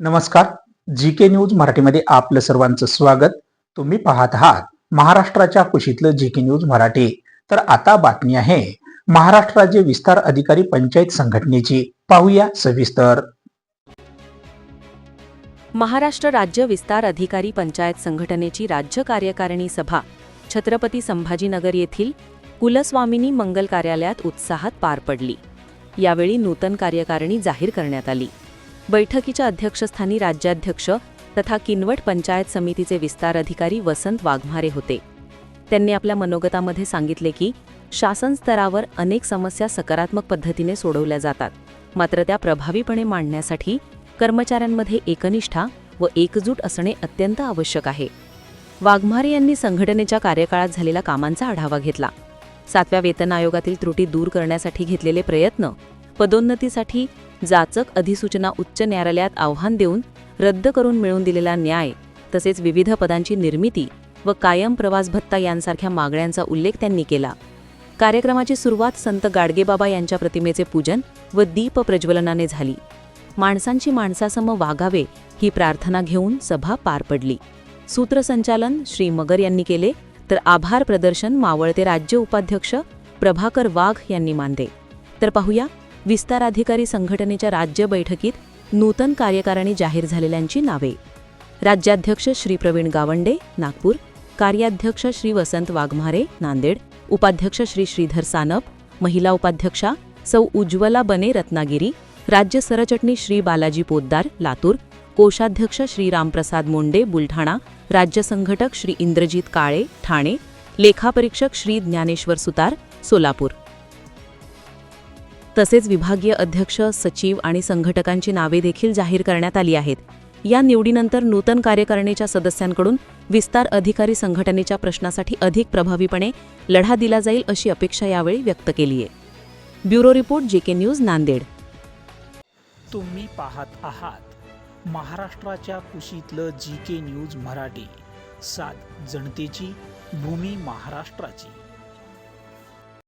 नमस्कार. जी के न्यूज मराठीमध्ये आपलं सर्वांचं स्वागत. तुम्ही पाहत आहात महाराष्ट्राच्या कुशीतलं जी के न्यूज मराठी. तर आता बातमी आहे महाराष्ट्र राज्य विस्तार अधिकारी पंचायत संघटनेची. पाहूया सविस्तर. महाराष्ट्र राज्य विस्तार अधिकारी पंचायत संघटनेची राज्य कार्यकारिणी सभा छत्रपती संभाजीनगर येथील कुलस्वामिनी मंगल कार्यालयात उत्साहात पार पडली. यावेळी नूतन कार्यकारिणी जाहीर करण्यात आली. बैठकीच्या अध्यक्षस्थानी राज्याध्यक्ष तथा किनवट पंचायत समितीचे विस्तार अधिकारी वसंत वाघमारे होते. त्यांनी आपल्या मनोगतामध्ये सांगितले की शासन स्तरावर अनेक समस्या सकारात्मक पद्धतीने सोडवल्या जातात मात्र त्या प्रभावीपणे मांडण्यासाठी कर्मचाऱ्यांमध्ये एकनिष्ठा व एकजूट असणे अत्यंत आवश्यक आहे. वाघमारे यांनी संघटनेच्या कार्यकाळात झालेल्या कामांचा आढावा घेतला. सातव्या वेतन आयोगातील त्रुटी दूर करण्यासाठी घेतलेले प्रयत्न पदोन्नतीसाठी जाचक अधिसूचना उच्च न्यायालयात आव्हान देऊन रद्द करून मिळवून दिलेला न्याय तसेच विविध पदांची निर्मिती व कायम प्रवास भत्ता यांसारख्या मागण्यांचा उल्लेख त्यांनी केला. कार्यक्रमाची सुरुवात संत गाडगेबाबा यांच्या प्रतिमेचे पूजन व दीप प्रज्वलनाने झाली. माणसांची माणसासम वागावे ही प्रार्थना घेऊन सभा पार पडली. सूत्रसंचालन श्री मगर यांनी केले तर आभार प्रदर्शन मावळते राज्य उपाध्यक्ष प्रभाकर वाघ यांनी मानले. तर पाहूया विस्तार अधिकारी संघटनेच्या राज्य बैठकीत नूतन कार्यकारिणी जाहीर झालेल्यांची नावे. राज्याध्यक्ष श्री प्रवीण गावंडे नागपूर. कार्याध्यक्ष श्री वसंत वाघमारे नांदेड. उपाध्यक्ष श्री श्रीधर सानप. महिला उपाध्यक्षा सौ उज्ज्वला बने रत्नागिरी. राज्य सरचटणी श्री बालाजी पोद्दार लातूर. कोषाध्यक्ष श्री रामप्रसाद मोंडे बुलढाणा. राज्य संघटक श्री इंद्रजित काळे ठाणे. लेखापरीक्षक श्री ज्ञानेश्वर सुतार सोलापूर. तसेच विभागीय अध्यक्ष सचिव आणि संघटकांची नावे देखील जाहीर करण्यात आली आहेत. या निवडीनंतर नूतन कार्यकारिणीच्या सदस्यांकडून विस्तार अधिकारी संघटनेच्या प्रश्नासाठी अधिक प्रभावीपणे लढा दिला जाईल अशी अपेक्षा यावेळी व्यक्त केली आहे. ब्युरो रिपोर्ट जे के न्यूज नांदेड. तुम्ही पाहत आहात महाराष्ट्राच्या कुशीतलं जी के न्यूज मराठी. सात जनतेची भूमी महाराष्ट्राची.